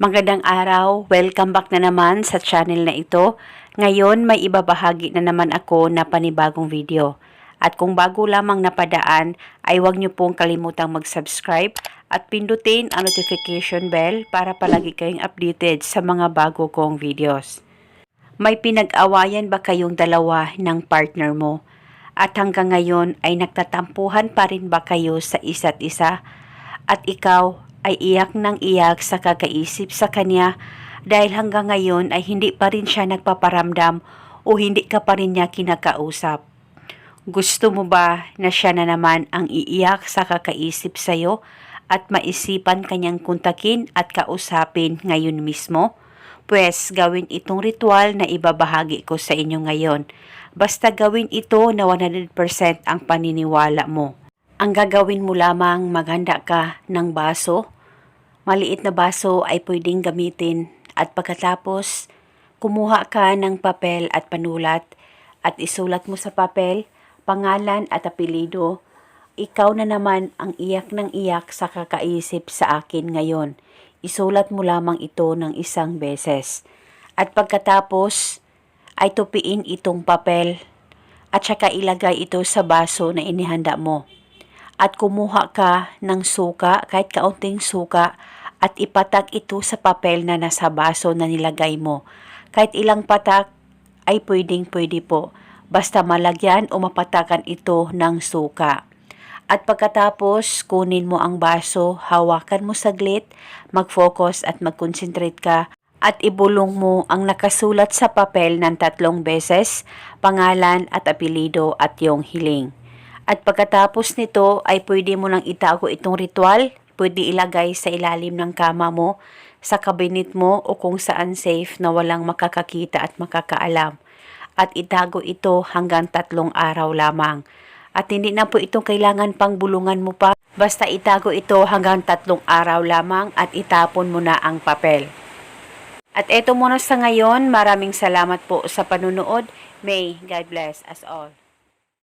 Magandang araw, welcome back na naman sa channel na ito. Ngayon may ibabahagi na naman ako na panibagong video. At kung bago lamang napadaan, ay huwag niyo pong kalimutang mag-subscribe at pindutin ang notification bell para palagi kayong updated sa mga bago kong videos. May pinag-awayan ba kayong dalawa ng partner mo? At hanggang ngayon ay nagtatampuhan pa rin ba kayo sa isa't isa? At ikaw ay iyak ng iyak sa kakaisip sa kanya dahil hanggang ngayon ay hindi pa rin siya nagpaparamdam o hindi ka pa rin niya kinakausap. Gusto mo ba na siya na naman ang iiyak sa kakaisip sa'yo at maisipan kanyang kuntakin at kausapin ngayon mismo? Pwes gawin itong ritual na ibabahagi ko sa inyo ngayon. Basta gawin ito na 100% ang paniniwala mo. Ang gagawin mo lamang maghanda ka ng baso. Maliit na baso ay pwedeng gamitin at pagkatapos kumuha ka ng papel at panulat at isulat mo sa papel pangalan at apelido. Ikaw na naman ang iyak ng iyak sa kakaisip sa akin ngayon. Isulat mo lamang ito ng isang beses. At pagkatapos ay tupiin itong papel at saka ilagay ito sa baso na inihanda mo at kumuha ka ng suka, kahit kaunting suka, at ipatak ito sa papel na nasa baso na nilagay mo. Kahit ilang patak ay pwedeng pwede po, basta malagyan o mapatakan ito ng suka. At pagkatapos, kunin mo ang baso, hawakan mo saglit, mag-focus at mag-concentrate ka at ibulong mo ang nakasulat sa papel ng tatlong beses, pangalan at apelido at yung hiling. At pagkatapos nito ay pwede mo nang itago itong ritual, pwede ilagay sa ilalim ng kama mo, sa kabinet mo o kung saan safe na walang makakakita at makakaalam. At itago ito hanggang tatlong araw lamang. At hindi na po ito kailangan pang bulungan mo pa, basta itago ito hanggang tatlong araw lamang at itapon mo na ang papel. At eto muna sa ngayon, maraming salamat po sa panunood. May God bless us all.